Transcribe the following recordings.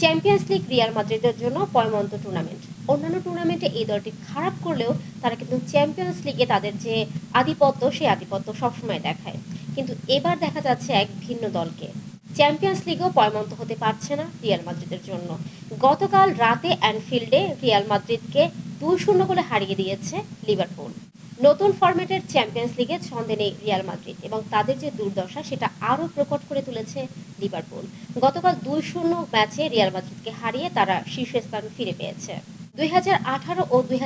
Champions league Real মাদ্রিদের জন্য পয়মন্ত tournament অন্যান্য টুর্নামেন্টে এই দলটি খারাপ করলেও তারা কিন্তু চ্যাম্পিয়ন্স লিগে তাদের যে আধিপত্য, সেই আধিপত্য সবসময় দেখায়। কিন্তু এবার দেখা যাচ্ছে এক ভিন্ন দলকে। চ্যাম্পিয়ন্স লিগেও পয়মন্ত হতে পারছে না রিয়াল মাদ্রিদের জন্য। গতকাল রাতে অ্যানফিল্ডে রিয়াল মাদ্রিদকে দুই শূন্য গোলে হারিয়ে দিয়েছে লিভারপুল নতুন ফরম্যাটের চ্যাম্পিয়ন্স লিগে ছন্দে নেই রিয়াল মাদ্রিদ এবং তাদের যে দুর্দশা, সেটা আরও প্রকট করে তুলেছে লিভারপুল। গতকাল দুই শূন্য ম্যাচে রিয়াল মাদ্রিদকে হারিয়ে তারা শীর্ষস্থান ফিরে পেয়েছে। দুই আঠারো ও দুই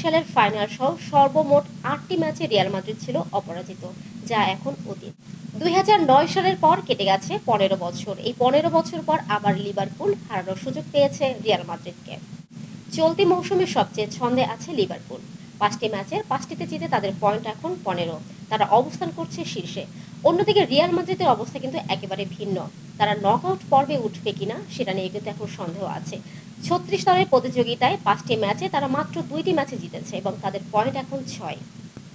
সালের ফাইনাল সহ সর্বমোট আটটি ম্যাচে রিয়াল মাদ্রিদ ছিল অপরাজিত, যা এখন অতীত। দুই হাজার নয় সালের পর কেটে গেছে পনেরো বছর। এই পনেরো বছর পর আবার লিভারপুল হারানোর সুযোগ পেয়েছে রিয়াল মাদ্রিদকে। চলতি মৌসুমে সবচেয়ে ছন্দে আছে লিভারপুল। পাঁচটি ম্যাচের পাঁচটিতে জিতে তাদের পয়েন্ট এখন পনেরো। তারা অবস্থান করছে শীর্ষে। অন্যদিকে রিয়াল মাদ্রিদের অবস্থা কিন্তু একেবারে ভিন্ন। তারা নকআউট পর্বে উঠবে কিনা সেটা নিয়ে কিন্তু এখন সন্দেহ আছে। ছত্রিশ দলের প্রতিযোগিতায় পাঁচটি ম্যাচে তারা মাত্র দুইটি ম্যাচে জিতেছে এবং তাদের পয়েন্ট এখন ছয়।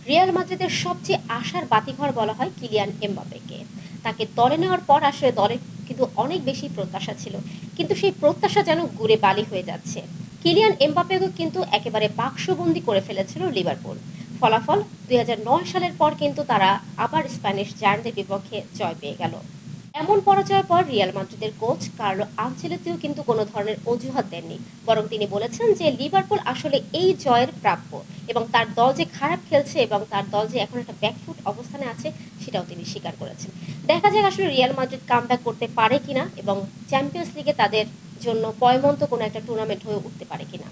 রিয়াল মাদ্রিদের সবচেয়ে আশার বাতিঘর বলা হয় কিলিয়ান এমবাপেকে তাকে দলে নেওয়ার পর আসলে দলে কিন্তু অনেক বেশি প্রত্যাশা ছিল। কিন্তু সেই প্রত্যাশা যেন গুড়ে বালি হয়ে যাচ্ছে। কিলিয়ান এমবাপেকে কিন্তু একেবারে বাক্সবন্দি করে ফেলেছিল লিভারপুল। ফলাফল দুই সালের পর কিন্তু তারা আবার স্প্যানিশ জায়ান্টদের বিপক্ষে জয় পেয়ে গেল। এমন পরাজয়ের পর রিয়াল মাদ্রিদের কোচ কার্লো আনচেলতিও কিন্তু কোনো ধরনের অজুহাত দেননি। বরং তিনি বলেছেন যে লিভারপুল আসলে এই জয়ের প্রাপ্য এবং তার দল যে খারাপ খেলছে এবং তার দল যে এখন একটা ব্যাকফুট অবস্থানে আছে সেটাও তিনি স্বীকার করেছেন। দেখা যাক আসলে রিয়াল মাদ্রিদ কামব্যাক করতে পারে কিনা এবং চ্যাম্পিয়ন্স লিগে তাদের জন্য পয়মন্ত কোনো একটা টুর্নামেন্ট হয়ে উঠতে পারে কিনা।